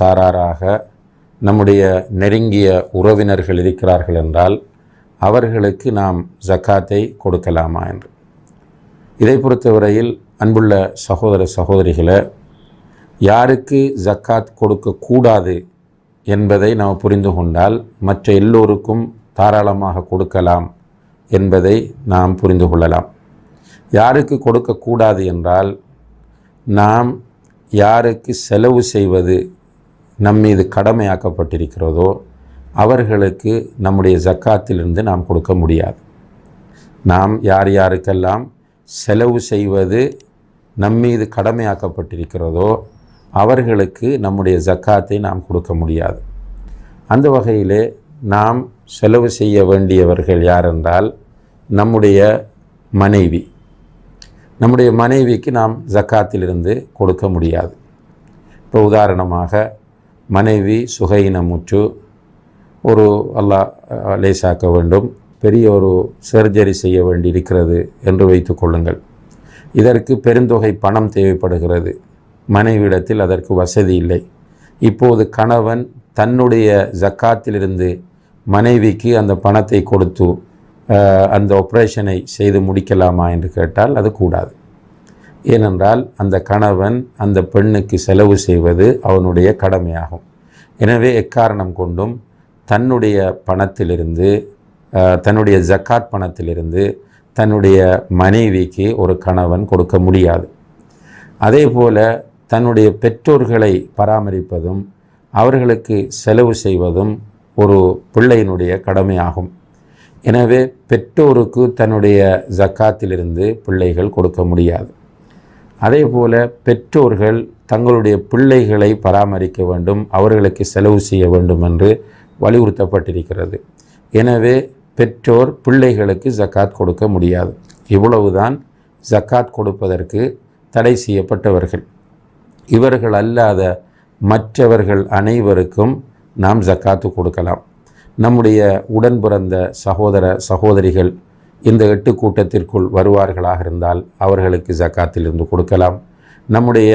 சாராராக நம்முடைய நெருங்கிய உறவினர்கள் இருக்கிறார்கள் என்றால் அவர்களுக்கு நாம் ஜக்காத்தை கொடுக்கலாமா என்று. இதை பொறுத்தவரையில் அன்புள்ள சகோதர சகோதரிகளை யாருக்கு ஜக்காத் கொடுக்கக்கூடாது என்பதை நாம் புரிந்து கொண்டால் மற்ற எல்லோருக்கும் தாராளமாக கொடுக்கலாம் என்பதை நாம் புரிந்து கொள்ளலாம். யாருக்கு கொடுக்கக்கூடாது என்றால் நாம் யாருக்கு செலவு செய்வது நம் மீது கடமையாக்கப்பட்டிருக்கிறதோ அவர்களுக்கு நம்முடைய ஜக்காத்திலிருந்து நாம் கொடுக்க முடியாது. நாம் யார் யாருக்கெல்லாம் செலவு செய்வது நம்மீது கடமையாக்கப்பட்டிருக்கிறதோ அவர்களுக்கு நம்முடைய ஜக்காத்தை நாம் கொடுக்க முடியாது. அந்த வகையிலே நாம் செலவு செய்ய வேண்டியவர்கள் யார் என்றால் நம்முடைய மனைவி. நம்முடைய மனைவிக்கு நாம் ஜக்காத்திலிருந்து கொடுக்க முடியாது. இப்போ உதாரணமாக மனைவி சுகையினமுற்று ஒரு அல்லாஹ் லேசாக்க வேண்டும். பெரிய ஒரு சர்ஜரி செய்ய வேண்டி இருக்கிறது என்று வைத்து கொள்ளுங்கள். இதற்கு பெருந்தொகை பணம் தேவைப்படுகிறது. மனைவியிடத்தில் அதற்கு வசதி இல்லை. இப்போது கணவன் தன்னுடைய ஜக்காத்திலிருந்து மனைவிக்கு அந்த பணத்தை கொடுத்து அந்த ஆப்ரேஷனை செய்து முடிக்கலாமா என்று கேட்டால் அது கூடாது. ஏனென்றால் அந்த கணவன் அந்த பெண்ணுக்கு செலவு செய்வது அவனுடைய கடமையாகும். எனவே எக்காரணம் கொண்டும் தன்னுடைய பணத்திலிருந்து தன்னுடைய ஜக்காத் பணத்திலிருந்து தன்னுடைய மனைவிக்கு ஒரு கணவன் கொடுக்க முடியாது. அதே போல் தன்னுடைய பெற்றோர்களை பராமரிப்பதும் அவர்களுக்கு செலவு செய்வதும் ஒரு பிள்ளையினுடைய கடமையாகும். எனவே பெற்றோருக்கு தன்னுடைய ஜக்காத்திலிருந்து பிள்ளைகள் கொடுக்க முடியாது. அதே போல பெற்றோர்கள் தங்களுடைய பிள்ளைகளை பராமரிக்க வேண்டும் அவர்களுக்கு செலவு செய்ய வேண்டும் என்று வலியுறுத்தப்பட்டிருக்கிறது. எனவே பெற்றோர் பிள்ளைகளுக்கு ஜக்காத் கொடுக்க முடியாது. இவ்வளவுதான் ஜக்காத் கொடுப்பதற்கு தடை செய்யப்பட்டவர்கள். இவர்கள் அல்லாத மற்றவர்கள் அனைவருக்கும் நாம் ஜக்காத்து கொடுக்கலாம். நம்முடைய உடன் பிறந்த சகோதர சகோதரிகள் இந்த எட்டு கூட்டத்திற்குள் வருவார்களாக இருந்தால் அவர்களுக்கு ஜக்காத்திலிருந்து கொடுக்கலாம். நம்முடைய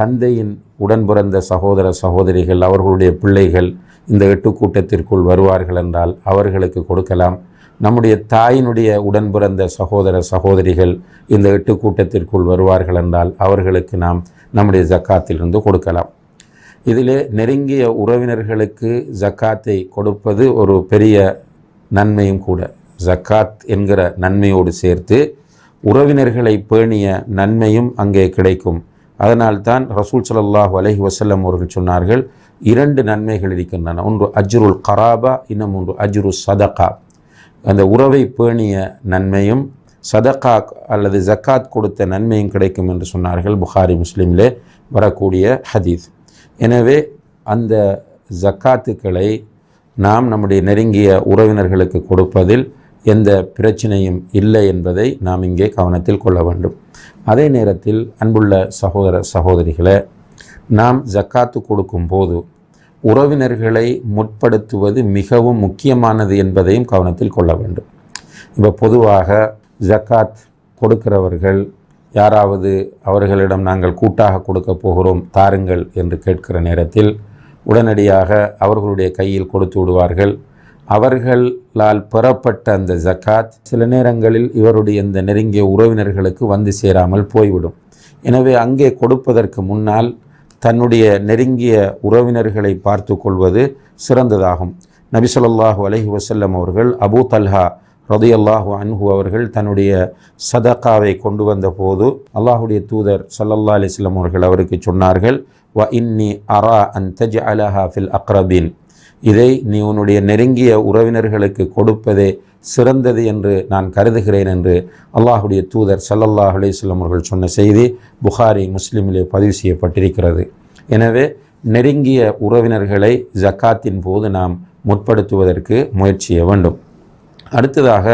தந்தையின் உடன் பிறந்த சகோதர சகோதரிகள் அவர்களுடைய பிள்ளைகள் இந்த எட்டு கூட்டத்திற்குள் வருவார்கள் என்றால் அவர்களுக்கு கொடுக்கலாம். நம்முடைய தாயினுடைய உடன் பிறந்த சகோதர சகோதரிகள் இந்த எட்டு கூட்டத்திற்குள் வருவார்கள் என்றால் அவர்களுக்கு நாம் நம்முடைய ஜக்காத்திலிருந்து கொடுக்கலாம். இதிலே நெருங்கிய உறவினர்களுக்கு ஜக்காத்தை கொடுப்பது ஒரு பெரிய நன்மையும் கூட. ஜக்காத் என்கிற நன்மையோடு சேர்த்து உறவினர்களை பேணிய நன்மையும் அங்கே கிடைக்கும். அதனால்தான் ரசூல் ஸல்லல்லாஹு அலஹி வசல்லம் அவர்கள் சொன்னார்கள் இரண்டு நன்மைகள் இருக்கின்றன. ஒன்று அஜ்ருல் கராபா இன்னும் ஒன்று அஜ்ரு சதகா. அந்த உறவை பேணிய நன்மையும் சதகா அல்லது ஜக்காத் கொடுத்த நன்மையும் கிடைக்கும் என்று சொன்னார்கள் புகாரி முஸ்லீமிலே வரக்கூடிய ஹதீஸ். எனவே அந்த ஜக்காத்துக்களை நாம் நம்முடைய நெருங்கிய உறவினர்களுக்கு கொடுப்பதில் எந்த பிரச்சனையும் இல்லை என்பதை நாம் இங்கே கவனத்தில் கொள்ள வேண்டும். அதே நேரத்தில் அன்புள்ள சகோதர சகோதரிகளே நாம் ஜக்காத்து கொடுக்கும்போது உறவினர்களை முற்படுத்துவது மிகவும் முக்கியமானது என்பதையும் கவனத்தில் கொள்ள வேண்டும். இப்போ பொதுவாக ஜக்காத் கொடுக்கிறவர்கள் யாராவது அவர்களிடம் நாங்கள் கூட்டாக கொடுக்க போகிறோம் தாருங்கள் என்று கேட்கிற நேரத்தில் உடனடியாக அவர்களுடைய கையில் கொடுத்து விடுவார்கள். அவர்களால் பெறப்பட்ட அந்த ஜக்காத் சில நேரங்களில் இவருடைய இந்த நெருங்கிய உறவினர்களுக்கு வந்து சேராமல் போய்விடும். எனவே அங்கே கொடுப்பதற்கு முன்னால் தன்னுடைய நெருங்கிய உறவினர்களை பார்த்து கொள்வது சிறந்ததாகும். நபி ஸல்லல்லாஹு அலைஹி அவர்கள் அபூ தல்ஹா ரதையல்லாஹு அன்ஹு அவர்கள் தன்னுடைய சதக்காவை கொண்டு வந்த போது அல்லாஹுடைய தூதர் சல்லல்லா அலைஹி அவர்கள் அவருக்கு சொன்னார்கள் வ இன்னி அரா அன் தஜ் அலஹா ஃபில் அக்ரபின். இதை நீ உன்னுடைய நெருங்கிய உறவினர்களுக்கு கொடுப்பதே சிறந்தது என்று நான் கருதுகிறேன் என்று அல்லாஹுடைய தூதர் சல்லல்லாஹ் அலேஸ்லம் அவர்கள் சொன்ன செய்தி புகாரி முஸ்லீமிலே பதிவு செய்யப்பட்டிருக்கிறது. எனவே நெருங்கிய உறவினர்களை ஜக்காத்தின் போது நாம் முற்படுத்துவதற்கு முயற்சிய வேண்டும். அடுத்ததாக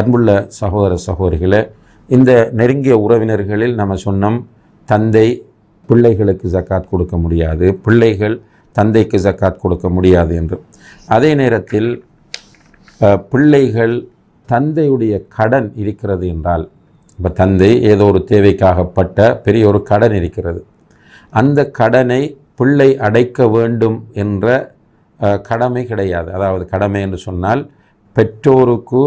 அன்புள்ள சகோதர சகோதரிகளே இந்த நெருங்கிய உறவினர்களில் நம்ம சொன்னோம் தந்தை பிள்ளைகளுக்கு ஜக்காத் கொடுக்க முடியாது. பிள்ளைகள் தந்தைக்கு ஜக்காத் கொடுக்க முடியாது என்று. அதே நேரத்தில் பிள்ளைகள் தந்தையுடைய கடன் இருக்கிறது என்றால் இப்போ தந்தை ஏதோ ஒரு தேவைக்காகப்பட்ட பெரிய ஒரு கடன் இருக்கிறது. அந்த கடனை பிள்ளை அடைக்க வேண்டும் என்ற கடமை கிடையாது. அதாவது கடமை என்று சொன்னால் பெற்றோருக்கு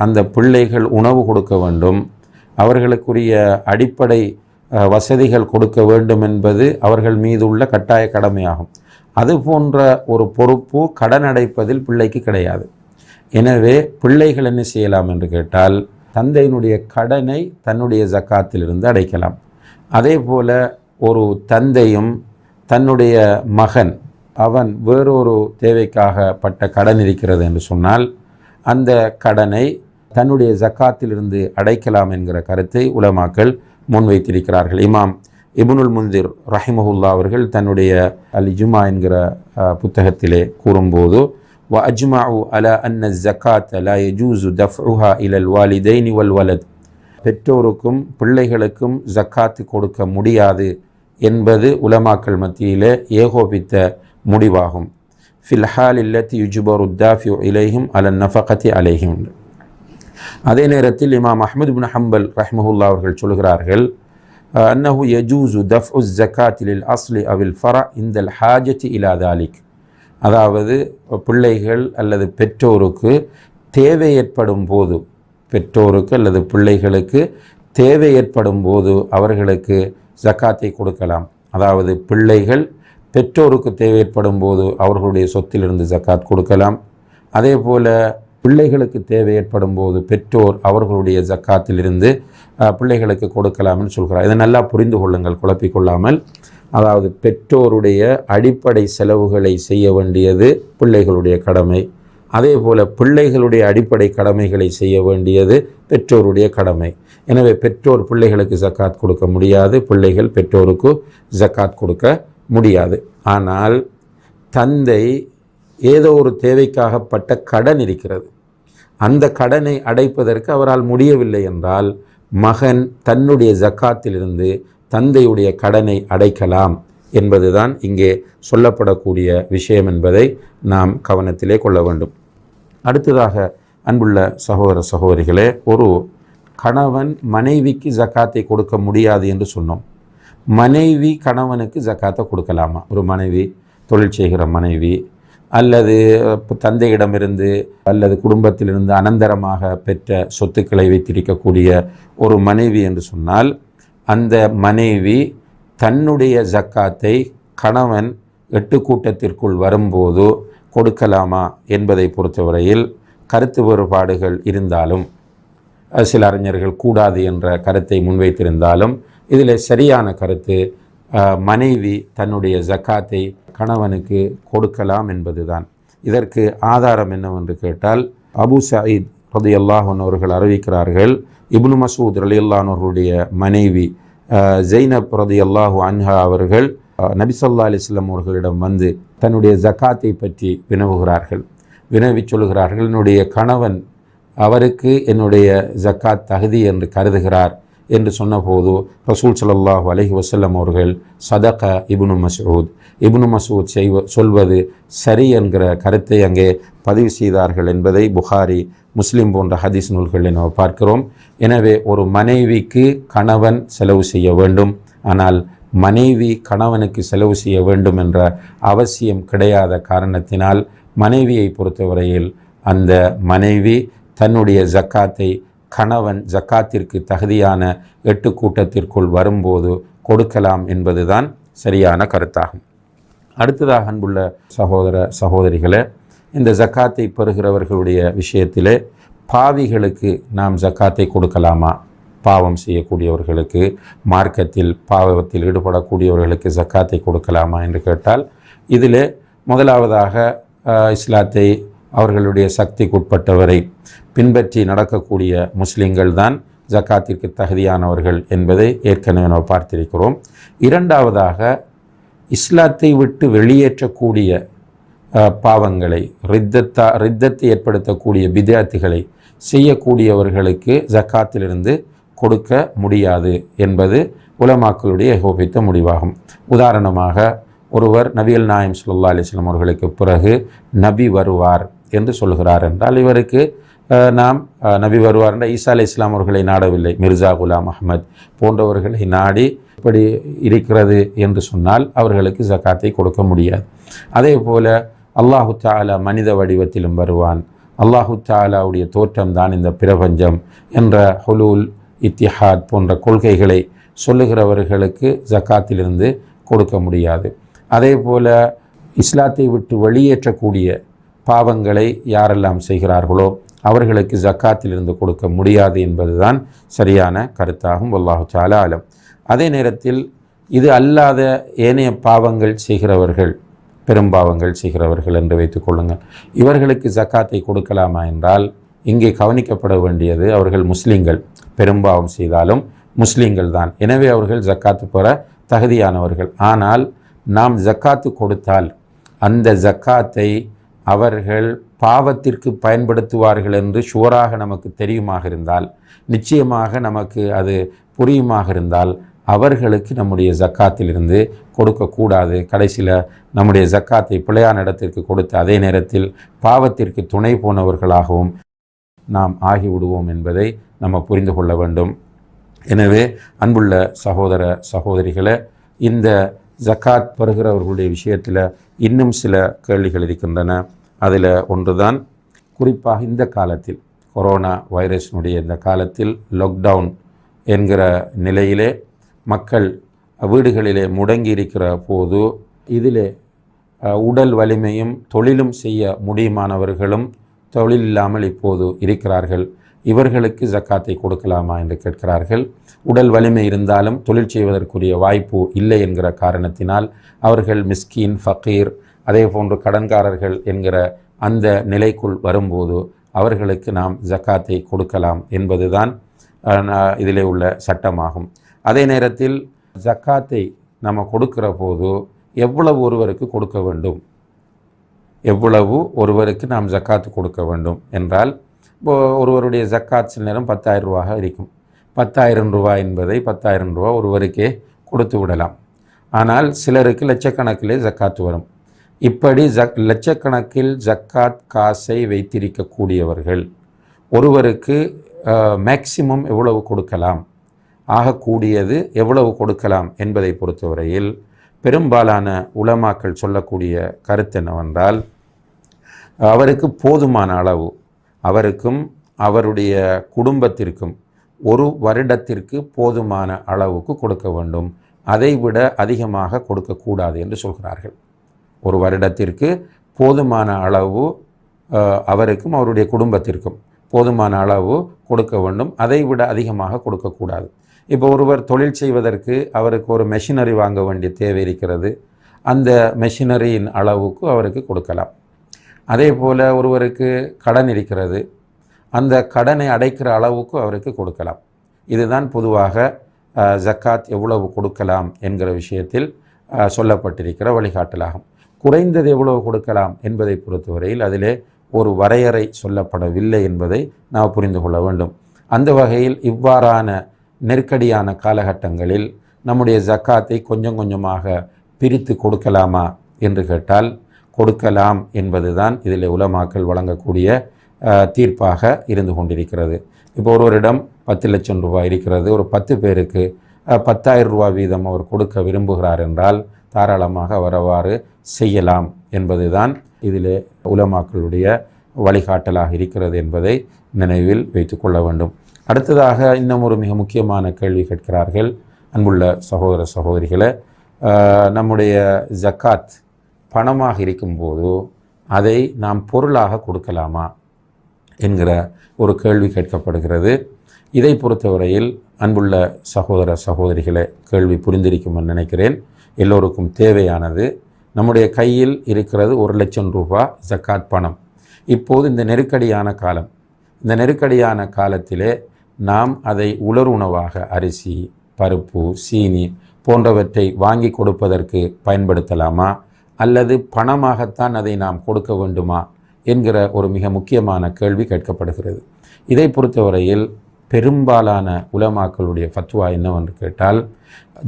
அந்த பிள்ளைகள் உணவு கொடுக்க வேண்டும் அவர்களுக்குரிய அடிப்படை வசதிகள் கொடுக்க வேண்டும் என்பது அவர்கள் மீது உள்ள கட்டாய கடமையாகும். அது போன்ற ஒரு பொறுப்பு கடன் அடைப்பதில் பிள்ளைக்கு கிடையாது. எனவே பிள்ளைகள் என்ன செய்யலாம் என்று கேட்டால் தந்தையினுடைய கடனை தன்னுடைய ஜக்காத்திலிருந்து அடைக்கலாம். அதே போல் ஒரு தந்தையும் தன்னுடைய மகன் அவன் வேறொரு தேவைக்காக பட்ட கடன் இருக்கிறது என்று சொன்னால் அந்த கடனை தன்னுடைய ஜக்காத்திலிருந்து அடைக்கலாம் என்கிற கருத்தை உலமாக்கள் முன்வைத்திருக்கிறார்கள். இமாம் இப்னுல் முந்திர் ரஹிமஹுல்லா அவர்கள் தன்னுடைய அல் ஜுமா என்கிற அஹ், புத்தகத்திலே கூறும்போது வ அஜ்மாஉ அல அன்ன ஜக்காத் லா யஜூசு தஃப்உஹா இலல் வாலிதைனி வல் வலத். பெற்றோருக்கும் பிள்ளைகளுக்கும் ஜக்காத்து கொடுக்க முடியாது என்பது உலமாக்கள் மத்தியிலே ஏகோபித்த முடிவாகும். ஃபில் ஹால் இல்லத்தி யுஜ்பரு தாஃபியு இலைஹிம் அலன் நஃபகத்தி அலைஹிம். அதே நேரத்தில் இமாம் அஹ்மது பின் ஹம்பல் ரஹ்மஹுல்லா அவர்கள் சொல்கிறார்கள் அஹ், அன்னஹு யஜூசு தஃப் உஸ் ஜக்காத்திலில் அஸ்லி அவில் ஃபரா இந்தல் ஹாஜத்தி இலா அதாவது பிள்ளைகள் அல்லது பெற்றோருக்கு தேவை ஏற்படும் போது பெற்றோருக்கு அல்லது பிள்ளைகளுக்கு தேவை ஏற்படும் போது அவர்களுக்கு ஜக்காத்தை கொடுக்கலாம். அதாவது பிள்ளைகள் பெற்றோருக்கு தேவை ஏற்படும் போது அவர்களுடைய சொத்திலிருந்து ஜக்காத் கொடுக்கலாம். அதே போல் பிள்ளைகளுக்கு தேவை ஏற்படும் போது பெற்றோர் அவர்களுடைய ஜக்காத்திலிருந்து பிள்ளைகளுக்கு கொடுக்கலாம்னு சொல்கிறார். இதை நல்லா புரிந்து கொள்ளுங்கள் குழப்பிக்கொள்ளாமல். அதாவது பெற்றோருடைய அடிப்படை செலவுகளை செய்ய வேண்டியது பிள்ளைகளுடைய கடமை. அதே போல் பிள்ளைகளுடைய அடிப்படை கடமைகளை செய்ய வேண்டியது பெற்றோருடைய கடமை. எனவே பெற்றோர் பிள்ளைகளுக்கு ஜக்காத் கொடுக்க முடியாது பிள்ளைகள் பெற்றோருக்கு ஜக்காத் கொடுக்க முடியாது. ஆனால் தந்தை ஏதோ ஒரு தேவைக்காகப்பட்ட கடன் இருக்கிறது. அந்த கடனை அடைப்பதற்கு அவரால் முடியவில்லை என்றால் மகன் தன்னுடைய ஜக்காத்திலிருந்து தந்தையுடைய கடனை அடைக்கலாம் என்பதுதான் இங்கே சொல்லப்படக்கூடிய விஷயம் என்பதை நாம் கவனத்திலே கொள்ள வேண்டும். அடுத்ததாக அன்புள்ள சகோதர சகோதரிகளே ஒரு கணவன் மனைவிக்கு ஜக்காத்தை கொடுக்க முடியாது என்று சொன்னோம். மனைவி கணவனுக்கு ஜக்காத்தை கொடுக்கலாமா? ஒரு மனைவி தொழில் செய்கிற மனைவி அல்லது தந்தையிடமிருந்து அல்லது குடும்பத்திலிருந்து அனந்தரமாக பெற்ற சொத்துக்களை வைத்திருக்கக்கூடிய ஒரு மனைவி என்று சொன்னால் அந்த மனைவி தன்னுடைய ஜக்காத்தை கணவன் எட்டு கூட்டத்திற்குள் வரும்போது கொடுக்கலாமா என்பதை பொறுத்தவரையில் கருத்து வேறுபாடுகள் இருந்தாலும் சில அறிஞர்கள் கூடாது என்ற கருத்தை முன்வைத்திருந்தாலும் இதில் சரியான கருத்து மனைவி தன்னுடைய ஜக்காத்தை கணவனுக்கு கொடுக்கலாம் என்பதுதான். இதற்கு ஆதாரம் என்னவென்று கேட்டால் அபு சயீத் ரதியல்லாஹன் அவர்கள் அறிவிக்கிறார்கள் இப்னு மசூத் ரலியல்லான் மனைவி ஜெய்னப் ரதி அல்லாஹு அன்ஹா அவர்கள் நபிசல்லா அலிஸ்லாம் அவர்களிடம் வந்து தன்னுடைய ஜக்காத்தை பற்றி வினவுகிறார்கள். வினவி சொல்கிறார்கள் என்னுடைய கணவன் அவருக்கு என்னுடைய ஜக்காத் தகுதி என்று கருதுகிறார். என்று சொன்னபோது ரசூல் ஸல்லல்லாஹு அலஹி வசல்லம் அவர்கள் சதக இப்னு மசூத் இப்னு மசூத் செய்வ சொல்வது சரி என்கிற கருத்தை அங்கே பதிவு செய்தார்கள் என்பதை புகாரி முஸ்லீம் போன்ற ஹதீஸ் நூல்களில் நாம் பார்க்கிறோம். எனவே ஒரு மனைவிக்கு கணவன் செலவு செய்ய வேண்டும். ஆனால் மனைவி கணவனுக்கு செலவு செய்ய வேண்டும் என்ற அவசியம் கிடையாத காரணத்தினால் மனைவியை பொறுத்தவரையில் அந்த மனைவி தன்னுடைய ஜக்காத்தை கணவன் ஜக்காத்திற்கு தகுதியான எட்டு கூட்டத்திற்குள் வரும்போது கொடுக்கலாம் என்பதுதான் சரியான கருத்தாகும். அடுத்ததாக அன்புள்ள சகோதர சகோதரிகளே இந்த ஜக்காத்தை பெறுகிறவர்களுடைய விஷயத்திலே பாவிகளுக்கு நாம் ஜக்காத்தை கொடுக்கலாமா? பாவம் செய்யக்கூடியவர்களுக்கு மார்க்கத்தில் பாவத்தில் ஈடுபடக்கூடியவர்களுக்கு ஜக்காத்தை கொடுக்கலாமா என்று கேட்டால் இதில் முதலாவதாக இஸ்லாத்தை அவர்களுடைய சக்திக்குட்பட்டவரை பின்பற்றி நடக்கக்கூடிய முஸ்லீம்கள் தான் ஜக்காத்திற்கு தகுதியானவர்கள் என்பதை ஏற்கனவே நாம் பார்த்திருக்கிறோம். இரண்டாவதாக இஸ்லாத்தை விட்டு வெளியேற்றக்கூடிய பாவங்களை ரித்தத்தா ரித்தத்தை ஏற்படுத்தக்கூடிய வித்தியார்த்திகளை செய்யக்கூடியவர்களுக்கு ஜக்காத்திலிருந்து கொடுக்க முடியாது என்பது உலமாக்களுடைய ஏகோபித்த முடிவாகும். உதாரணமாக ஒருவர் நபிகள் நாயம் சுல்லா அலிஸ்லாம் அவர்களுக்கு பிறகு நபி வருவார். என்று சொல்கிறார் என்றால் இவருக்கு நாம் நபி வருவார் என்ற ஈசா அலி இஸ்லாம் அவர்களை நாடவில்லை. மிர்சா குலாம் அஹமத் போன்றவர்களை நாடி இப்படி இருக்கிறது என்று சொன்னால் அவர்களுக்கு ஜக்காத்தை கொடுக்க முடியாது. அதே போல் அல்லாஹு தாலா மனித வடிவத்திலும் வருவான். அல்லாஹு தாலாவுடைய தோற்றம்தான் இந்த பிரபஞ்சம் என்ற ஹுலூல் இத்திஹாத் போன்ற கொள்கைகளை சொல்லுகிறவர்களுக்கு ஜக்காத்திலிருந்து கொடுக்க முடியாது. அதே போல் இஸ்லாத்தை விட்டு வெளியேற்றக்கூடிய பாவங்களை யாரெல்லாம் செய்கிறார்களோ அவர்களுக்கு ஜக்காத்திலிருந்து கொடுக்க முடியாது என்பதுதான் சரியான கருத்தாகும். வல்லாஹு தாலா ஆலம் அதே நேரத்தில் இது அல்லாத ஏனைய பாவங்கள் செய்கிறவர்கள் பெரும்பாவங்கள் செய்கிறவர்கள் என்று வைத்துக் கொள்ளுங்கள். இவர்களுக்கு ஜக்காத்தை கொடுக்கலாமா என்றால் இங்கே கவனிக்கப்பட வேண்டியது அவர்கள் முஸ்லீம்கள். பெரும்பாவம் செய்தாலும் முஸ்லீம்கள் தான். எனவே அவர்கள் ஜக்காத்து பெற தகுதியானவர்கள். ஆனால் நாம் ஜக்காத்து கொடுத்தால் அந்த ஜக்காத்தை அவர்கள் பாவத்திற்கு பயன்படுத்துவார்கள் என்று ஷுவராக நமக்கு தெரியுமாக இருந்தால் நிச்சயமாக நமக்கு அது புரியுமாக இருந்தால் அவர்களுக்கு நம்முடைய ஜக்காத்திலிருந்து கொடுக்கக்கூடாது. கடைசியில் நம்முடைய ஜக்காத்தை பிழையான இடத்திற்கு கொடுத்து அதே நேரத்தில் பாவத்திற்கு துணை போனவர்களாகவும் நாம் ஆகிவிடுவோம் என்பதை நம்ம புரிந்து கொள்ள வேண்டும். எனவே அன்புள்ள சகோதர சகோதரிகளை இந்த ஜக்காத் பெறுகிறவர்களுடைய விஷயத்தில் இன்னும் சில கேள்விகள் இருக்கின்றன. அதில் ஒன்றுதான் குறிப்பாக இந்த காலத்தில் கொரோனா வைரஸினுடைய இந்த காலத்தில் லாக்டவுன் என்கிற நிலையிலே மக்கள் வீடுகளிலே முடங்கி இருக்கிற போது இதிலே உடல் வலிமையும் தொழிலும் செய்ய முடியுமானவர்களும் தொழில் இல்லாமல் இப்போது இருக்கிறார்கள். இவர்களுக்கு ஜக்காத்தை கொடுக்கலாமா என்று கேட்கிறார்கள். உடல் வலிமை இருந்தாலும் தொழில் செய்வதற்குரிய வாய்ப்பு இல்லை என்கிற காரணத்தினால் அவர்கள் மிஸ்கின் ஃபக்கீர் அதே போன்று கடன்காரர்கள் என்கிற அந்த நிலைக்குள் வரும்போது அவர்களுக்கு நாம் ஜக்காத்தை கொடுக்கலாம் என்பதுதான் இதிலே உள்ள சட்டமாகும். அதே நேரத்தில் ஜக்காத்தை நம்ம கொடுக்கிற போது எவ்வளவு ஒருவருக்கு கொடுக்க வேண்டும்? எவ்வளவு ஒருவருக்கு நாம் ஜக்காத்து கொடுக்க வேண்டும் என்றால் இப்போ ஒருவருடைய ஜக்காத் சில நேரம் பத்தாயிரம் ரூபாக இருக்கும். பத்தாயிரம் ரூபாய் என்பதை பத்தாயிரம் ரூபா ஒருவருக்கே கொடுத்து விடலாம். ஆனால் சிலருக்கு லட்சக்கணக்கிலே ஜக்காத்து வரும். இப்படி ஜக் லட்சக்கணக்கில் ஜக்காத் காசை வைத்திருக்கக்கூடியவர்கள் ஒருவருக்கு மேக்சிமம் எவ்வளவு கொடுக்கலாம் ஆகக்கூடியது எவ்வளவு கொடுக்கலாம் என்பதை பொறுத்தவரையில் பெரும்பாலான உலமாக்கள் சொல்லக்கூடிய கருத்து என்னவென்றால் அவருக்கு போதுமான அளவு அவருக்கும் அவருடைய குடும்பத்திற்கும் ஒரு வருடத்திற்கு போதுமான அளவுக்கு கொடுக்க வேண்டும். அதைவிட அதிகமாக கொடுக்கக்கூடாது என்று சொல்கிறார்கள். ஒரு வருடத்திற்கு போதுமான அளவு அவருக்கும் அவருடைய குடும்பத்திற்கும் போதுமான அளவு கொடுக்க வேண்டும். அதை விட அதிகமாக கொடுக்கக்கூடாது இப்போ ஒருவர் தொழில் செய்வதற்கு அவருக்கு ஒரு மெஷினரி வாங்க வேண்டிய தேவை இருக்கிறது. அந்த மெஷினரியின் அளவுக்கு அவருக்கு கொடுக்கலாம். அதே போல் ஒருவருக்கு கடன் இருக்கிறது. அந்த கடனை அடைக்கிற அளவுக்கு அவருக்கு கொடுக்கலாம். இதுதான் பொதுவாக ஜக்காத் எவ்வளவு கொடுக்கலாம் என்கிற விஷயத்தில் சொல்லப்பட்டிருக்கிற வழிகாட்டலாகும். குறைந்தது எவ்வளவு கொடுக்கலாம் என்பதை பொறுத்தவரையில் அதிலே ஒரு வரையறை சொல்லப்படவில்லை என்பதை நாம் புரிந்து கொள்ள வேண்டும். அந்த வகையில் இவ்வாறான நெருக்கடியான காலகட்டங்களில் நம்முடைய ஜக்காத்தை கொஞ்சம் கொஞ்சமாக பிரித்து கொடுக்கலாமா என்று கேட்டால் கொடுக்கலாம் என்பதுதான் இதில் உலமாக்கல் வழங்கக்கூடிய தீர்ப்பாக இருந்து கொண்டிருக்கிறது. இப்போ ஒருவரிடம் பத்து லட்சம் ரூபாய் இருக்கிறது. ஒரு பத்து பேருக்கு பத்தாயிரம் ரூபாய் வீதம் அவர் கொடுக்க விரும்புகிறார் என்றால் தாராளமாக வரவாறு செய்யலாம் என்பதுதான் இதிலே உலமாக்களுடைய வழிகாட்டலாக இருக்கிறது என்பதை நினைவில் வைத்துக்கொள்ள வேண்டும். அடுத்ததாக இன்னும் ஒரு மிக முக்கியமான கேள்வி கேட்கிறார்கள். அன்புள்ள சகோதர சகோதரிகளை நம்முடைய ஜக்காத் பணமாக இருக்கும்போது அதை நாம் பொருளாக கொடுக்கலாமா என்கிற ஒரு கேள்வி கேட்கப்படுகிறது. இதை பொறுத்தவரையில் அன்புள்ள சகோதர சகோதரிகளை கேள்வி புரிந்திருக்கும் நினைக்கிறேன். எல்லோருக்கும் தேவையானது. நம்முடைய கையில் இருக்கிறது ஒரு லட்சம் ரூபாய் ஜக்காத் பணம். இப்போது இந்த நெருக்கடியான காலம். இந்த நெருக்கடியான காலத்திலே நாம் அதை உலர் உணவாக அரிசி பருப்பு சீனி போன்றவற்றை வாங்கி கொடுப்பதற்கு பயன்படுத்தலாமா? அல்லது பணமாகத்தான் அதை நாம் கொடுக்க வேண்டுமா? என்கிற ஒரு மிக முக்கியமான கேள்வி கேட்கப்படுகிறது. இதை பொறுத்தவரையில் பெரும்பாலான உலமாக்களுடைய ஃபத்வா என்னவென்று கேட்டால்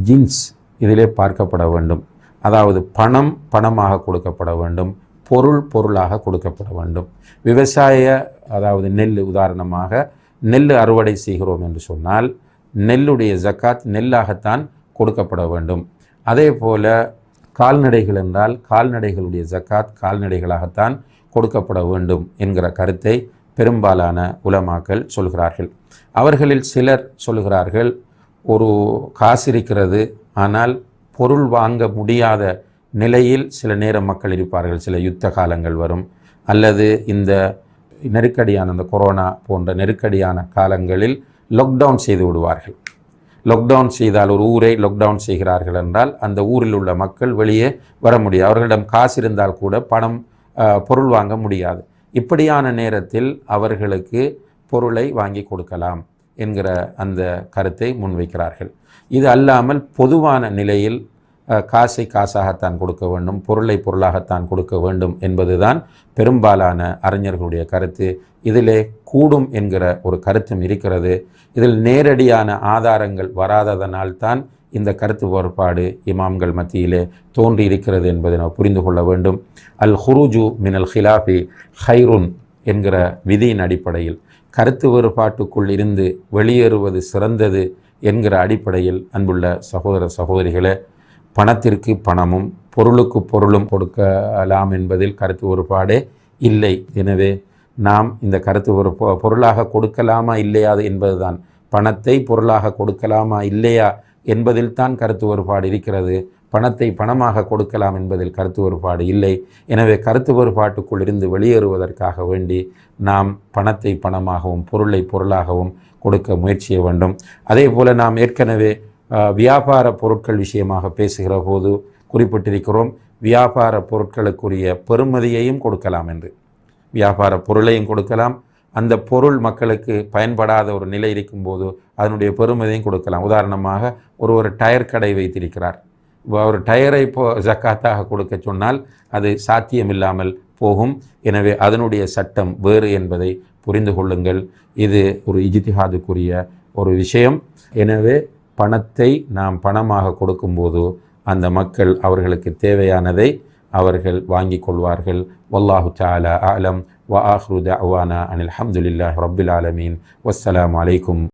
ஜீன்ஸ் இதிலே பார்க்கப்பட வேண்டும். அதாவது பணம் பணமாக கொடுக்கப்பட வேண்டும். பொருள் பொருளாக கொடுக்கப்பட வேண்டும். விவசாய அதாவது நெல் உதாரணமாக நெல் அறுவடை செய்கிறோம் என்று சொன்னால் நெல்லுடைய ஜக்காத் நெல்லாகத்தான் கொடுக்கப்பட வேண்டும். அதே போல கால்நடைகள் என்றால் கால்நடைகளுடைய ஜக்காத் கால்நடைகளாகத்தான் கொடுக்கப்பட வேண்டும் என்கிற கருத்தை பெரும்பாலான உலமாக்கள் சொல்கிறார்கள். அவர்களில் சிலர் சொல்கிறார்கள் ஒரு காசு இருக்கிறது ஆனால் பொருள் வாங்க முடியாத நிலையில் சில நேரம் மக்கள் இருப்பார்கள். சில யுத்த காலங்கள் வரும். அல்லது இந்த நெருக்கடியான இந்த கொரோனா போன்ற நெருக்கடியான காலங்களில் லாக்டவுன் செய்து விடுவார்கள். லாக்டவுன் செய்தால் ஒரு ஊரை லாக்டவுன் செய்கிறார்கள் என்றால் அந்த ஊரில் உள்ள மக்கள் வெளியே வர முடியாது. அவர்களிடம் காசு இருந்தால் கூட பணம் பொருள் வாங்க முடியாது. இப்படியான நேரத்தில் அவர்களுக்கு பொருளை வாங்கி கொடுக்கலாம். என்கிற அந்த கருத்தை முன்வைக்கிறார்கள். இது அல்லாமல் பொதுவான நிலையில் காசை காசாகத்தான் கொடுக்க வேண்டும் பொருளை பொருளாகத்தான் கொடுக்க வேண்டும் என்பதுதான் பெரும்பாலான அறிஞர்களுடைய கருத்து. இதிலே கூடும் என்கிற ஒரு கருத்தும் இருக்கிறது. இதில் நேரடியான ஆதாரங்கள் வராததனால்தான் இந்த கருத்து வேறுபாடு இமாம்கள் மத்தியிலே தோன்றி இருக்கிறது என்பதை நாம் புரிந்து கொள்ள வேண்டும். அல் ஹுருஜு மினல் ஹிலாஃபி ஹைருன் என்கிற விதியின் அடிப்படையில் கருத்து வேறுபாட்டுக்குள் இருந்து வெளியேறுவது சிறந்தது என்கிற அடிப்படையில் அன்புள்ள சகோதர சகோதரிகளே பணத்திற்கு பணமும் பொருளுக்கு பொருளும் கொடுக்கலாம் என்பதில் கருத்து வேறுபாடே இல்லை. எனவே நாம் இந்த கருத்து ஒரு பொருளாக கொடுக்கலாமா இல்லையா என்பதுதான். பணத்தை பொருளாக கொடுக்கலாமா இல்லையா என்பதில் தான் கருத்து வேறுபாடு இருக்கிறது. பணத்தை பணமாக கொடுக்கலாம் என்பதில் கருத்து வேறுபாடு இல்லை. எனவே கருத்து வேறுபாட்டுக்குள் இருந்து வெளியேறுவதற்காக வேண்டி நாம் பணத்தை பணமாகவும் பொருளை பொருளாகவும் கொடுக்க முயற்சிய வேண்டும். அதே போல் நாம் ஏற்கனவே வியாபார பொருட்கள் விஷயமாக பேசுகிற போது குறிப்பிட்டிருக்கிறோம் வியாபார பொருட்களுக்குரிய பெறுமதியையும் கொடுக்கலாம் என்று. வியாபார பொருளையும் கொடுக்கலாம். அந்த பொருள் மக்களுக்கு பயன்படாத ஒரு நிலை இருக்கும்போது அதனுடைய பெருமதியும் கொடுக்கலாம். உதாரணமாக ஒரு ஒரு டயர் கடை வைத்திருக்கிறார். ஒரு டயரை போ ஜக்காத்தாக கொடுக்க சொன்னால் அது சாத்தியமில்லாமல் போகும். எனவே அதனுடைய சட்டம் வேறு என்பதை புரிந்து கொள்ளுங்கள். இது ஒரு இஜித்திஹாதுக்குரிய ஒரு விஷயம். எனவே பணத்தை நாம் பணமாக கொடுக்கும்போது அந்த மக்கள் அவர்களுக்கு தேவையானதை அவர்கள் வாங்கிக் கொள்வார்கள். வல்லாஹு தாலா ஆலம் வ ஆஹ்ரு அவானா அனில் ஹம்துலில்லாஹ் ரபுல் ஆலமீன். வஸ்ஸலாம் அலைக்கும்.